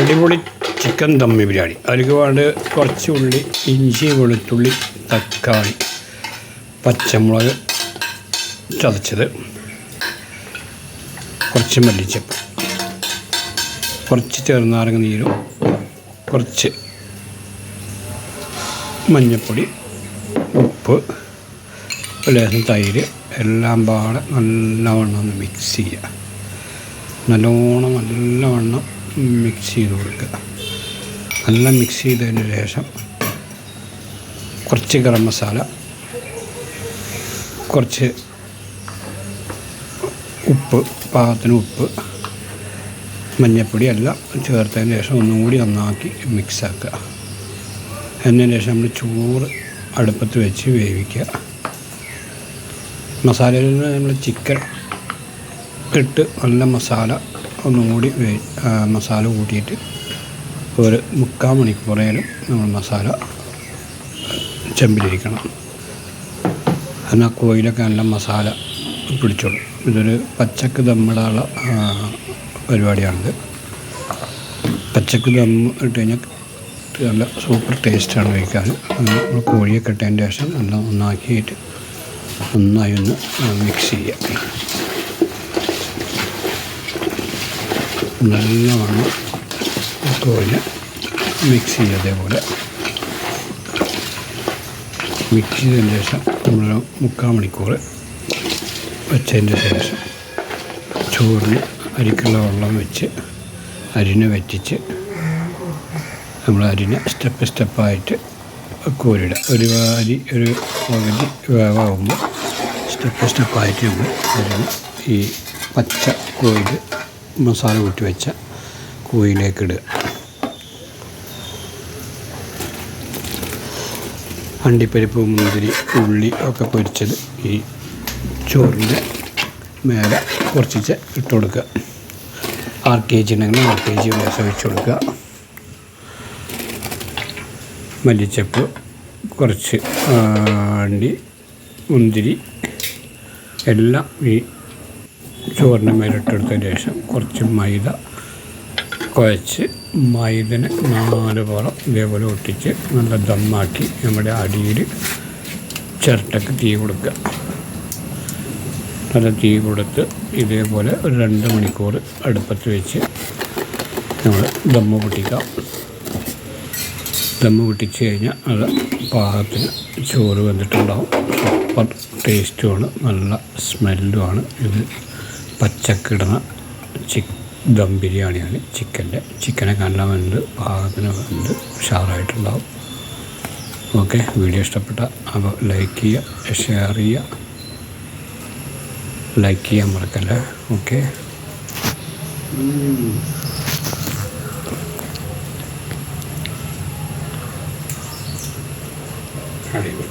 അടിപൊളി ചിക്കൻ ദമ്മി ബിരിയാണി. അതിലേക്ക് വേണ്ട കുറച്ച് ഉള്ളി ഇഞ്ചി വെളുത്തുള്ളി തക്കാളി പച്ചമുളക് ചതച്ചത്. കുറച്ച് മല്ലിച്ചപ്പ് കുറച്ച് ചെറുനാരങ്ങ നീരും കുറച്ച് മഞ്ഞൾപ്പൊടി ഉപ്പ് ലേശം തൈര് എല്ലാം പാടെ നല്ലവണ്ണം ഒന്ന് മിക്സ് ചെയ്യുക. നല്ലോണം നല്ലവണ്ണം മിക്സ് ചെയ്ത് കൊടുക്കുക നല്ല മിക്സ് ചെയ്തതിന് ശേഷം കുറച്ച് ഗരം മസാല കുറച്ച് ഉപ്പ് പാകത്തിന് ഉപ്പ് മഞ്ഞൾപ്പൊടി എല്ലാം ചേർത്തതിന് ശേഷം ഒന്നും കൂടി നന്നാക്കി മിക്സാക്കുക. അതിന് ശേഷം നമ്മൾ ചോറ് അടുപ്പത്ത് വെച്ച് വേവിക്കുക. മസാലയിൽ നമ്മൾ ചിക്കൻ ഇട്ട് നല്ല മസാല ഒന്നും കൂടി മസാല കൂട്ടിയിട്ട് ഒരു മുക്കാൽ മണിക്കൂറേലും നമ്മൾ മസാല ചെമ്പിലിരിക്കണം. എന്നാൽ കോയിലൊക്കെ നല്ല മസാല പിടിച്ചോളും. ഇതൊരു പച്ചക്ക് ദമ്മിടാനുള്ള പരിപാടിയാണിത്. പച്ചക്ക് ദം ഇട്ട് കഴിഞ്ഞാൽ നല്ല സൂപ്പർ ടേസ്റ്റാണ് കഴിക്കാൻ നമ്മൾ കോഴിയൊക്കെ ഇട്ടതിന്റെ ശേഷം നല്ല ഒന്നാക്കിയിട്ട് നന്നായി ഒന്ന് മിക്സ് ചെയ്യുക നല്ലവണ്ണം കോഴിനെ മിക്സ് ചെയ്യുക അതേപോലെ മിക്സ് ചെയ്തതിന് ശേഷം നമ്മൾ മുക്കാൽ മണിക്കൂർ വെച്ചതിന്റെ ശേഷം ചോറിന് അരിക്കുള്ള വെള്ളം വെച്ച് അരിനെ വറ്റിച്ച് നമ്മൾ അരിനെ സ്റ്റെപ്പ് സ്റ്റെപ്പായിട്ട് കോരിടുക ഒരു അരി ഒരു പകുതി വേവാകുമ്പോൾ സ്റ്റെപ്പ് സ്റ്റെപ്പായിട്ട് നമ്മൾ അരിന് ഈ പച്ച കോയിൽ മസാല കൂട്ടി വെച്ച കോയിലേക്ക് ഇടുക. അണ്ടിപ്പരിപ്പ് മുന്തിരി ഉള്ളി ഒക്കെ പൊരിച്ചത് ഈ ചോറിന്റെ മേലെ കുറച്ചിച്ച് ഇട്ട് കൊടുക്കുക. ആർ കെ ജി ഉണ്ടെങ്കിൽ ആർ കെ ജി ലേശം വെച്ച് കൊടുക്കുക. മല്ലിച്ചപ്പ് കുറച്ച് അണ്ടി മുന്തിരി എല്ലാം ഈ ചോറിന്റെ മേലിട്ടെടുത്തതിന് ശേഷം കുറച്ച് മൈദ കുഴച്ച് മൈദനെ നാല് പോളം ഇതേപോലെ ഒട്ടിച്ച് നല്ല ദമ്മാക്കി നമ്മുടെ അടിയിൽ ചിരട്ടക്ക് തീ കൊടുക്കുക. നല്ല തീ കൊടുത്ത് ഇതേപോലെ ഒരു രണ്ട് മണിക്കൂർ അടുപ്പത്ത് വെച്ച് നമ്മൾ ദമ്മ് പൊട്ടിക്കാം ദമ്മ് പൊട്ടിച്ച് കഴിഞ്ഞാൽ അത് പാകത്തിന് ചോറ് വന്നിട്ടുണ്ടാവും. സൂപ്പർ ടേസ്റ്റുമാണ് നല്ല സ്മെല്ലുമാണ് ഇത്. പച്ചക്കിടുന്ന ചി ദം ബിരിയാണിയാണ് ചിക്കന്റെ. ചിക്കനെ നല്ല പാകത്തിന് ഉണ്ട്. ഉഷാറായിട്ടുണ്ടാവും. ഓക്കെ. വീഡിയോ ഇഷ്ടപ്പെട്ട അപ്പോൾ ലൈക്ക് ചെയ്യുക ഷെയർ ചെയ്യുക. ലൈക്ക് ചെയ്യാൻ മറക്കല്ല? ഓക്കെ. അടിപൊളി.